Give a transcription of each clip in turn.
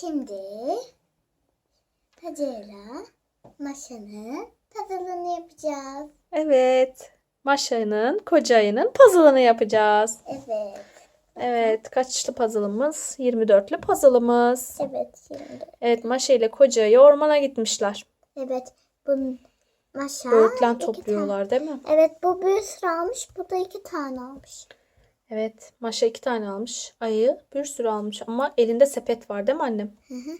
Şimdi tacıyla maşanın puzzle'ını yapacağız. Evet. Maşa'nın, koca ayının puzzle'ını yapacağız. Evet. Evet. Kaçlı puzzle'ımız? 24'lü puzzle'ımız. Evet şimdi. Evet. Maşa ile koca ayı ormana gitmişler. Evet. Bu maşa. Böğürtlen topluyorlar değil mi? tane- Evet bu bir sürü almış. Bu da iki tane almış. Evet. Maşa iki tane almış. Ayı bir sürü almış. Ama elinde sepet var değil mi annem? Hı hı.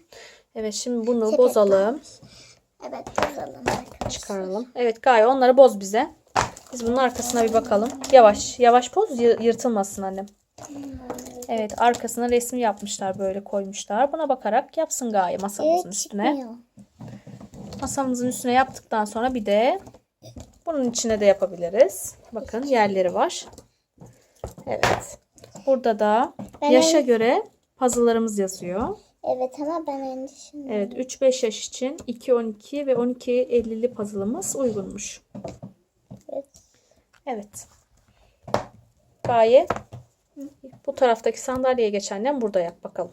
Evet. Şimdi bunu Sepet bozalım. almış. Evet bozalım arkadaşlar. Çıkaralım. Evet Gaye onları boz bize. Biz bunun arkasına bir bakalım. Yavaş. Yavaş boz yı- yırtılmasın annem. Evet arkasına resim yapmışlar böyle koymuşlar. Buna bakarak yapsın Gaye masamızın Evet, üstüne. çıkmıyor. Masamızın üstüne yaptıktan sonra bir de bunun içine de yapabiliriz. Bakın yerleri var. Evet. Burada da Ben yaşa en- göre puzzle'larımız yazıyor. Evet ama ben endişim. Evet 3-5 yaş için 2-12 ve 12-50'li puzzle'ımız uygunmuş. Evet. Evet. Gaye bu taraftaki sandalyeye geç annem burada yap bakalım.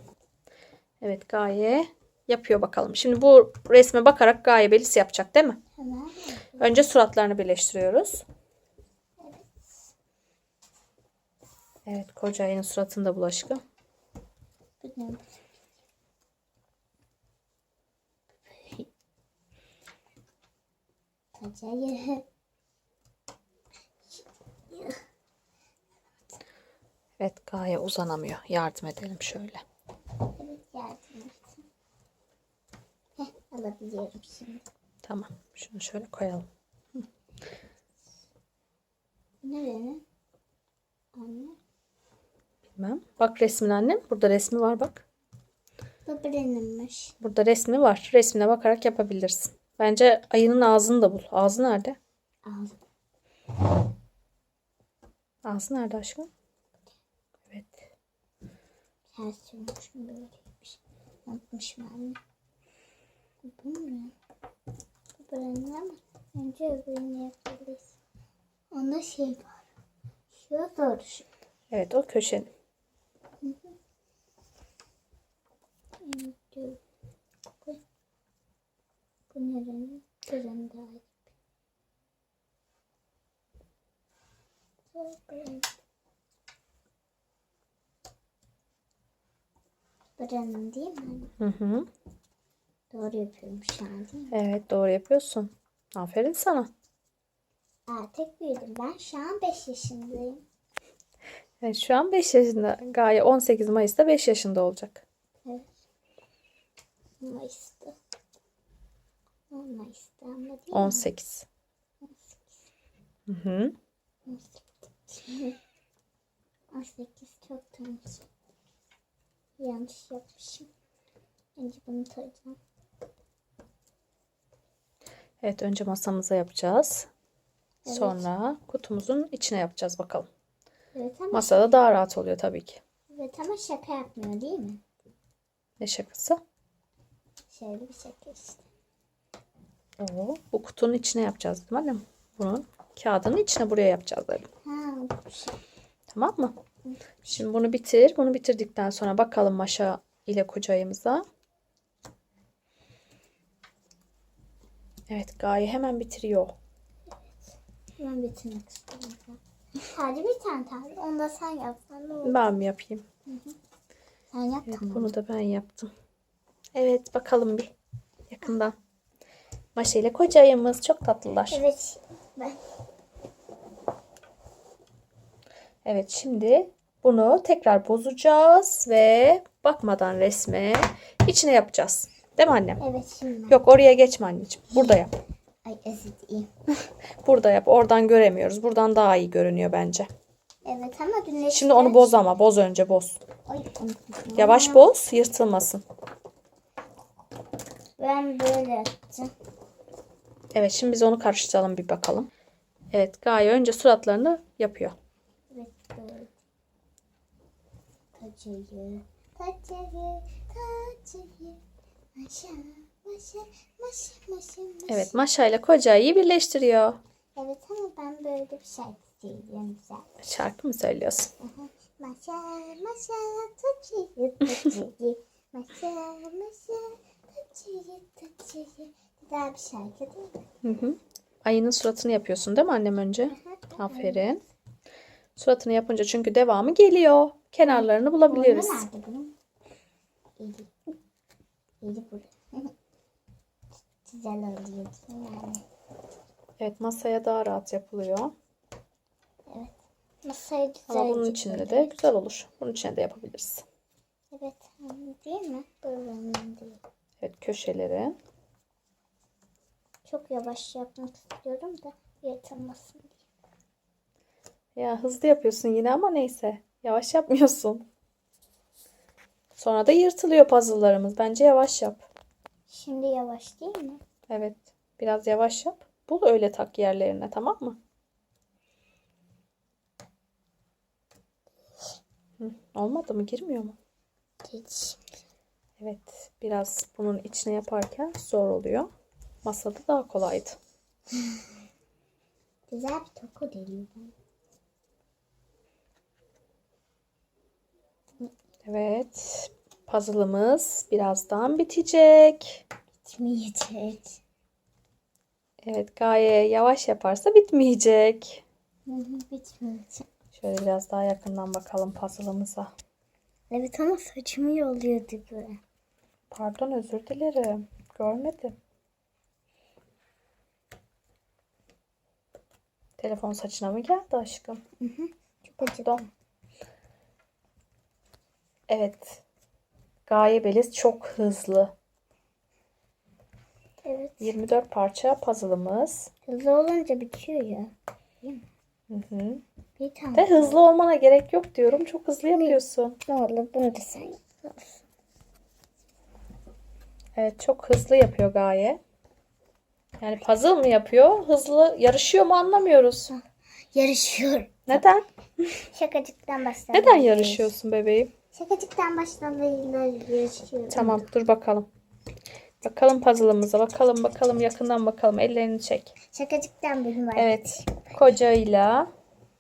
Evet Gaye yapıyor bakalım. Şimdi bu resme bakarak Gaye Belis yapacak değil mi? Hemen. Önce suratlarını birleştiriyoruz. Evet koca ayının suratında. Tacayı. Evet Gaye uzanamıyor. Yardım edelim şöyle. Evet yardım. Heh, alabiliyorum şimdi. Tamam. Şunu şöyle koyalım. Nereye? Bilmem. Bak resmin annem. Burada resmi var bak. Bu benimmiş. Burada resmi var. Resmine bakarak yapabilirsin. Bence ayının ağzını da bul. Ağzı nerede? Aldım. Ağzı nerede aşkım? Evet. Ters sürmüşüm böyleymiş. Unutmuşum anne. Bu mu? Bu benim ama önce öbürünü. Onda şey var. Şu doğru. Evet o köşenin. Önce bu. Nerenin? Daha iyi. Buranın. Buranın değil mi? Hı hı. Doğru yapıyorum şu an değil mi? Evet doğru yapıyorsun. Aferin sana. Artık büyüdüm. Ben şu an 5 yaşındayım. Evet şu an 5 yaşında. Gaye 18 Mayıs'ta 5 yaşında olacak. Evet. Mayıs'ta. O Mayıs'ta ama değil mi? 18. Hı hı. 18. 18 çok tanış. Yanlış yapmışım. Önce bunu tarayacağım. Evet önce masamıza yapacağız. Evet. Sonra kutumuzun içine yapacağız bakalım. Evet ama, Masada daha rahat oluyor tabii ki. evet ama şaka yapmıyor değil mi? Ne şakası? Şöyle bir şaka işte. Oo, bu kutunun içine yapacağız değil mi? Bunun kağıdının içine buraya yapacağız dedim. Ha bu şey. Tamam mı? Şimdi bunu bitir. Bunu bitirdikten sonra bakalım Maşa ile kocayımıza. Evet Gaye hemen bitiriyor. Ben bitirmek istiyorum. Sadece bir tane tane. Onu da sen yapsan ne olur? Ben mi yapayım? Sen yap Evet, tamam. bunu da ben yaptım. Evet bakalım bir yakından. Maşa ile kocayımız çok tatlılar. Evet. Ben. Evet şimdi bunu tekrar bozacağız ve bakmadan resme içine yapacağız. Değil mi annem? Evet şimdi. Yok oraya geçme anneciğim. Burada yap. Ay özür dilerim. Burada yap. Oradan göremiyoruz. Buradan daha iyi görünüyor bence. Evet ama dün Şimdi onu boz ama. Boz önce boz. Ay. Yavaş boz. Yırtılmasın. Ben böyle yapacağım. Evet şimdi biz onu karıştıralım bir bakalım. Evet Gaye önce suratlarını yapıyor. Evet böyle. Tacıyı, tacıyı. Maşa, maşa, maşa, maşa, maşa. Evet Maşa ile kocayı birleştiriyor. Evet ama ben böyle bir şarkı söylüyorum güzel. Şarkı mı söylüyorsun? Aha. Maşa, maşa, tacıyı, tacıyı. Maşa maşa. Güzel bir şarkı değil mi? Hı hı. Ayının suratını yapıyorsun değil mi annem önce? Aferin. Suratını yapınca çünkü devamı geliyor. Kenarlarını bulabiliriz. Güzel oluyor. Evet masaya daha rahat yapılıyor. Masayı güzel Ama bunun içinde de güzel olur. Bunun içine de yapabiliriz. Evet değil mi? Buranın değil. Evet köşeleri. Çok yavaş yapmak istiyorum da yırtılmasın diye. Ya hızlı yapıyorsun yine ama neyse. Yavaş yapmıyorsun. Sonra da yırtılıyor puzzle'larımız. Bence yavaş yap. Şimdi yavaş değil mi? Evet. Biraz yavaş yap. Bul öyle tak yerlerine tamam mı? Hı, olmadı mı? Girmiyor mu? Hiç. Evet. Biraz bunun içine yaparken zor oluyor. Masada daha kolaydı. Güzel bir toku geliyor. Evet. Puzzle'ımız birazdan bitecek. Bitmeyecek. Evet. Gaye yavaş yaparsa bitmeyecek. Bitmeyecek. Şöyle biraz daha yakından bakalım puzzle'ımıza. Evet ama saçımı yolluyordu böyle. Pardon özür dilerim. Görmedim. Telefon saçına mı geldi aşkım? Çok acıdı. Pardon. Evet. Gaye Beliz çok hızlı. Evet. 24 parça puzzle'ımız. Hızlı olunca bitiyor ya. Hı hı. Bir tane. De hızlı olmana gerek yok diyorum. Çok hızlı yapıyorsun. Ne olur bunu da sen yap. Evet çok hızlı yapıyor Gaye. Yani puzzle mı yapıyor? Hızlı yarışıyor mu anlamıyoruz. Yarışıyor. Neden? Şakacıktan başladı. Neden yarışıyorsun bebeğim? Şakacıktan başladığıyla yarışıyor. Tamam dur bakalım. Bakalım puzzle'ımıza. Bakalım bakalım yakından bakalım. Ellerini çek. Şakacıktan benim var. Evet. Kocayla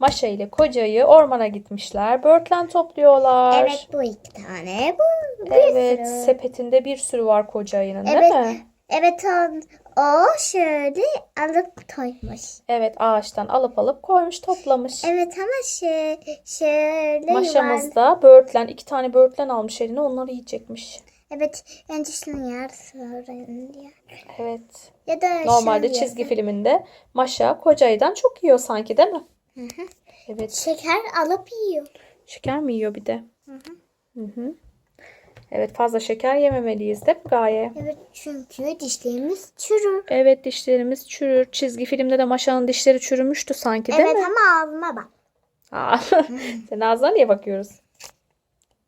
Maşa ile kocayı ormana gitmişler. Börtlen topluyorlar. Evet bu iki tane. Bu bir Evet, sürü. sepetinde bir sürü var kocayının değil Evet. mi? Evet o, o şöyle alıp koymuş. Evet, ağaçtan alıp alıp koymuş, toplamış. Evet ama şey, şöyle yuvarlak. Maşamız da börtlen, iki tane börtlen almış eline onları yiyecekmiş. Evet önce şunu yer sonra diye. Evet. Ya da Normalde çizgi yersin. filminde Maşa kocayıdan çok yiyor sanki değil mi? Hı hı. Evet. Şeker alıp yiyor. Şeker mi yiyor bir de? Hı hı. Evet fazla şeker yememeliyiz değil mi Gaye? Evet çünkü dişlerimiz çürür. Evet dişlerimiz çürür. Çizgi filmde de Maşa'nın dişleri çürümüştü sanki değil evet mi? ama ağzıma bak. Aa, Senin ağzına niye bakıyoruz?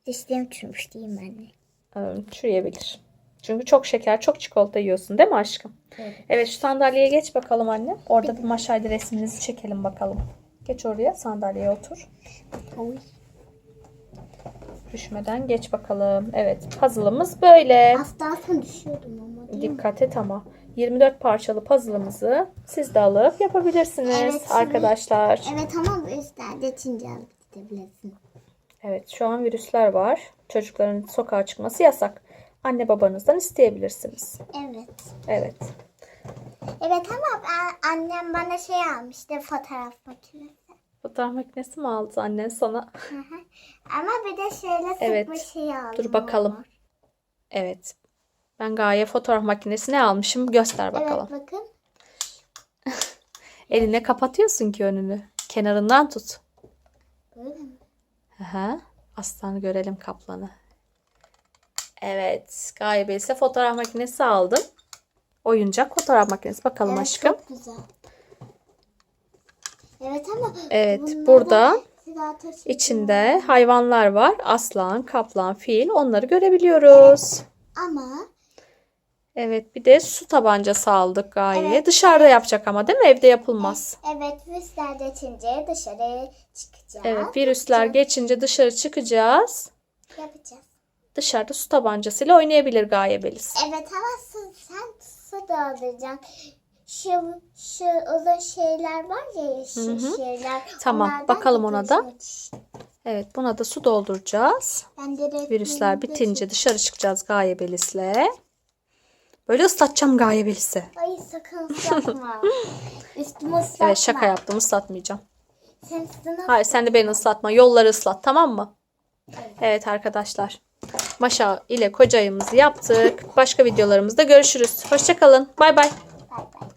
Dişlerim çürümüş diyeyim ben de. Ee, Çürüyebilir. Çünkü çok şeker, çok çikolata yiyorsun değil mi aşkım? Evet. Evet şu sandalyeye geç bakalım anne. Orada bir maşayla resminizi çekelim bakalım. Geç oraya sandalyeye otur. Oy. Düşmeden geç bakalım. Evet puzzle'ımız böyle. Az daha sonra düşüyordum ama değil mi? Dikkat et ama. 24 parçalı puzzle'ımızı siz de alıp yapabilirsiniz Evet, arkadaşlar. Evet ama üstlerde çince alıp gidebilirsin. Evet şu an virüsler var. Çocukların sokağa çıkması yasak. Anne babanızdan isteyebilirsiniz. Evet. Evet. Evet ama ben, annem bana şey almıştı fotoğraf makinesi. Fotoğraf makinesi mi aldı annen sana? Ama bir de şöyle Evet. sıkma şey aldım. Dur bakalım. Evet. Ben Gaye fotoğraf makinesi ne almışım göster bakalım. Evet bakın. Eline kapatıyorsun ki önünü. Kenarından tut. Böyle mi? Aha. Aslanı görelim kaplanı. Evet. Gaye ise fotoğraf makinesi aldım. Oyuncak fotoğraf makinesi. Bakalım Evet, aşkım. Çok güzel. Evet ama Evet. Burada içinde hayvanlar var. Aslan, kaplan, fil. Onları görebiliyoruz. Ama Evet. Bir de su tabancası aldık Gaye. Evet. Dışarıda yapacak ama değil mi? Evde yapılmaz. evet virüsler geçince dışarı çıkacağız. Evet. Virüsler geçince dışarı çıkacağız. Yapacağız. Dışarıda su tabancasıyla oynayabilir Gaye Beliz. Evet ama sen, sen su dolduracaksın. Şu, şu uzun şeyler var ya yeşil Hı hı. şeyler. Tamam, onlardan bakalım ona da. Evet buna da su dolduracağız. Ben de Virüsler bitince dışarı çıkacağız Gaye Belis'le. Böyle ıslatacağım Gaye Belis'i. Ay sakın ıslatma. Üstümü ıslatma. Evet şaka yaptım ıslatmayacağım. Sen üstünü Hayır sen de beni ıslatma. Yolları ıslat tamam mı? Evet arkadaşlar. Maşa ile kocayımızı yaptık. Başka videolarımızda görüşürüz. Hoşçakalın. Bay bay. Bay bay.